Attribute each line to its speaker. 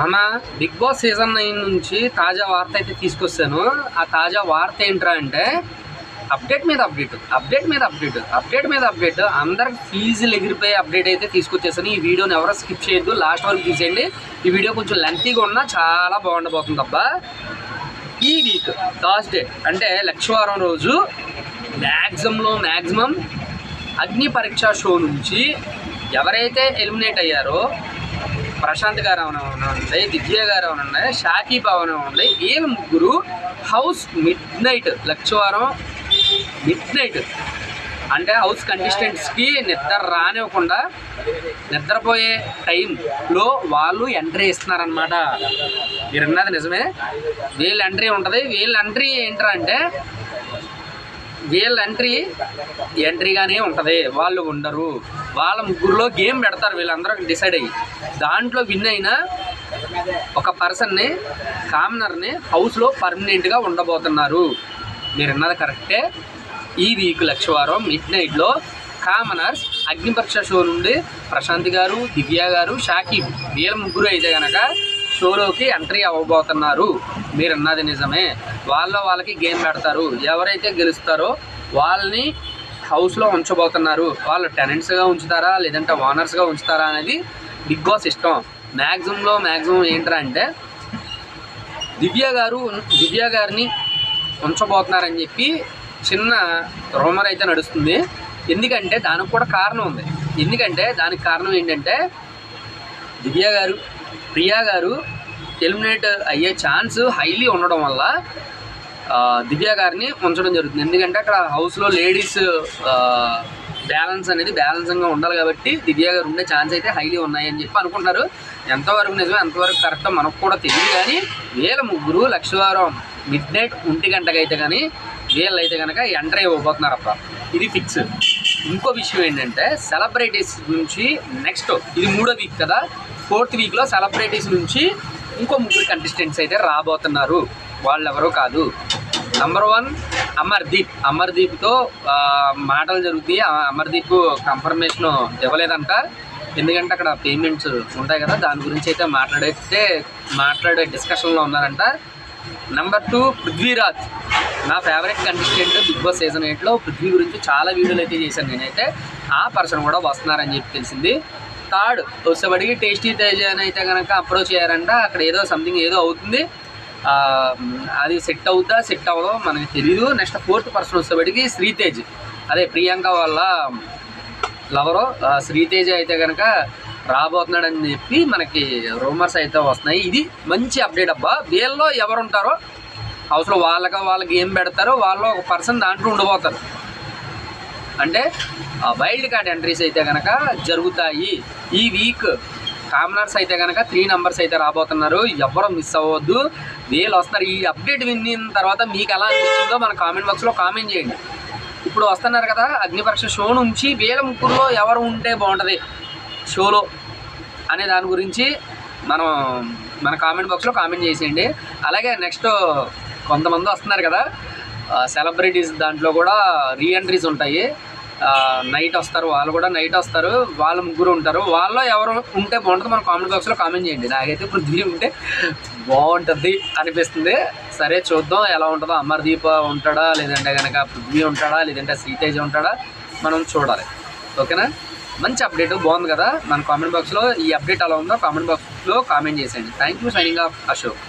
Speaker 1: అన్న big Boss season nine నుంచి తాజా వార్త అయితే తీసుకొస్తాను. ఆ తాజా వార్త ఏంట్రా అంటే అప్డేట్ మీద అప్డేట్ అప్డేట్ మీద అప్డేట్ అప్డేట్ మీద అప్డేట్ అందరికి ఫీజులు ఎగిరిపోయే అప్డేట్ అయితే తీసుకొచ్చేసాను. ఈ వీడియోని ఎవరో స్కిప్ చేయొద్దు లాస్ట్ వరకు తీసేయండి ఈ వీడియో కొంచెం లెంతీగా ఉన్నా చాలా బాగుండబోతుంది అబ్బా. ఈ వీక్ థర్స్డే అంటే లక్షవారం రోజు మ్యాక్సిమంలో మ్యాక్సిమం అగ్ని పరీక్ష షో నుంచి ఎవరైతే ఎలిమినేట్ అయ్యారో ప్రశాంత్ గారు అవనండి దివ్య గారు అవనండి షాకీబ్ ఉన్నాయి వీళ్ళ ముగ్గురు హౌస్ మిడ్ నైట్ లక్షవారం మిడ్ నైట్ అంటే హౌస్ కంటెస్టెంట్స్కి నిద్ర రానివ్వకుండా నిద్రపోయే టైంలో వాళ్ళు ఎంట్రీ ఇస్తున్నారనమాట మీరు అన్నది నిజమే. వీళ్ళ ఎంట్రీ ఉంటుంది. వీళ్ళ ఎంట్రీ ఏంటంటే వీళ్ళ ఎంట్రీ ఎంట్రీగానే ఉంటుంది. వాళ్ళు ఉండరు. వాళ్ళ ముగ్గురులో గేమ్ పెడతారు వీళ్ళందరూ డిసైడ్ అయ్యి. దాంట్లో విన్ అయిన ఒక పర్సన్ని కామనర్ని హౌస్లో పర్మనెంట్గా ఉండబోతున్నారు. మీరు విన్నది కరెక్టే ఈ వీక్ లక్షవారం మిడ్ నైట్లో కామనర్స్ అగ్నిపరీక్ష షో నుండి ప్రశాంత్ గారు దివ్య గారు షాకిబ్ వీళ్ళ ముగ్గురు అయితే కనుక షోలోకి ఎంట్రీ అవ్వబోతున్నారు. మీరు అన్నది నిజమే. వాళ్ళ వాళ్ళకి గేమ్ పెడతారు. ఎవరైతే గెలుస్తారో వాళ్ళని హౌస్లో ఉంచబోతున్నారు. వాళ్ళు టెనెంట్స్గా ఉంచుతారా లేదంటే ఓనర్స్గా ఉంచుతారా అనేది బిగ్ బాస్ ఇష్టం. మ్యాక్సిమంలో మ్యాక్సిమం ఏంటంటే అంటే దివ్య గారు దివ్య గారిని ఉంచబోతున్నారని చెప్పి చిన్న రూమర్ అయితే నడుస్తుంది. ఎందుకంటే దానికి కూడా కారణం ఉంది. ఎందుకంటే దానికి కారణం ఏంటంటే దివ్య గారు ప్రియా గారు ఎలిమినేట్ అయ్యే ఛాన్స్ హైలీ ఉండడం వల్ల దివ్యా దివ్య గారిని ఉంచడం జరుగుతుంది. ఎందుకంటే అక్కడ హౌస్లో లేడీస్ బ్యాలెన్స్ అనేది బ్యాలెన్సింగ్గా ఉండాలి కాబట్టి దివ్య గారు ఉండే ఛాన్స్ అయితే హైలీ ఉన్నాయని చెప్పి అనుకుంటున్నారు ఎంతవరకు నిజమే ఎంతవరకు కరెక్టో మనకు కూడా తెలియదు కానీ వీళ్ళ ముగ్గురు లక్షవారం మిడ్ నైట్ ఒంటి గంటకైతే కానీ వీళ్ళైతే కనుక ఎంటర్ అయిపోతున్నారు అప్ప ఇది ఫిక్స్ ఇంకో విషయం ఏంటంటే సెలబ్రిటీస్ నుంచి నెక్స్ట్ ఇది మూడో వీక్ కదా. ఫోర్త్ వీక్లో సెలబ్రిటీస్ నుంచి ఇంకో ముగ్గురు కంటెస్టెంట్స్ అయితే రాబోతున్నారు. వాళ్ళు ఎవరో కాదు. Number one Amardeep. అమర్దీప్తో మాటలు జరుగుతాయి. ఆ అమర్దీప్ కన్ఫర్మేషన్ ఇవ్వలేదంట. ఎందుకంటే అక్కడ పేమెంట్స్ ఉంటాయి కదా దాని గురించి అయితే మాట్లాడైతే మాట్లాడే డిస్కషన్లో ఉన్నారంట. Number two Prithviraj. నా favourite contestant Bigg Boss season ఎయిట్లో పృథ్వీ గురించి చాలా వీడియోలు అయితే చేశాను నేనైతే. ఆ పర్సన్ కూడా వస్తున్నారని చెప్పి తెలిసింది. థర్డ్ వచ్చేబడికి టేస్టీ తేజ్ అని అయితే కనుక అప్రోచ్ చేయారంట అక్కడ ఏదో సంథింగ్ ఏదో అవుతుంది. అది సెట్ అవుద్దా సెట్ అవ్వదో మనకి తెలియదు నెక్స్ట్ ఫోర్త్ పర్సన్ వచ్చేపడికి శ్రీతేజ్. అదే ప్రియాంక వాళ్ళ లవరు శ్రీతేజ్ అయితే కనుక రాబోతున్నాడని చెప్పి మనకి రూమర్స్ అయితే వస్తున్నాయి. ఇది మంచి అప్డేట్ అబ్బా. వీళ్ళలో ఎవరుంటారో అవసరం హౌస్లో వాళ్ళకి ఏం పెడతారో వాళ్ళు ఒక పర్సన్ దాంట్లో ఉండిపోతారు. అంటే వైల్డ్ కార్డ్ ఎంట్రీస్ అయితే కనుక జరుగుతాయి. ఈ వీక్ కామనర్స్ అయితే కనుక త్రీ నెంబర్స్ అయితే రాబోతున్నారు. ఎవరు మిస్ అవ్వద్దు వీళ్ళు వస్తున్నారు. ఈ అప్డేట్ విన్న తర్వాత మీకు ఎలా అనిపించిందో మన కామెంట్ బాక్స్లో కామెంట్ చేయండి. ఇప్పుడు వస్తున్నారు కదా అగ్నిపరీక్ష షో నుంచి వీళ్ళ ముగ్గురులో ఎవరు ఉంటే బాగుంటుంది? షోలో అనే దాని గురించి మనం మన కామెంట్ బాక్స్లో కామెంట్ చేసేయండి. అలాగే నెక్స్ట్ కొంతమంది వస్తున్నారు కదా సెలబ్రిటీస్ దాంట్లో కూడా రీఎంట్రీస్ ఉంటాయి. నైట్ వస్తారు వాళ్ళు కూడా నైట్ వస్తారు వాళ్ళ ముగ్గురు ఉంటారు. వాళ్ళలో ఎవరు ఉంటే బాగుంటుంది మన కామెంట్ బాక్స్లో కామెంట్ చేయండి. నాకైతే పృథ్వీ ఉంటే బాగుంటుంది అనిపిస్తుంది. సరే చూద్దాం ఎలా ఉంటుందో. అమర్దీప్ ఉంటాడా లేదంటే కనుక పృథ్వీ ఉంటాడా లేదంటే శ్రీతేజ్ ఉంటాడా మనం చూడాలి. ఓకేనా? మంచి అప్డేట్ బాగుంది కదా? మన కామెంట్ బాక్స్లో ఈ అప్డేట్ ఎలా ఉందో కామెంట్ బాక్స్లో కామెంట్ చేసేయండి. Thank you signing off Ashok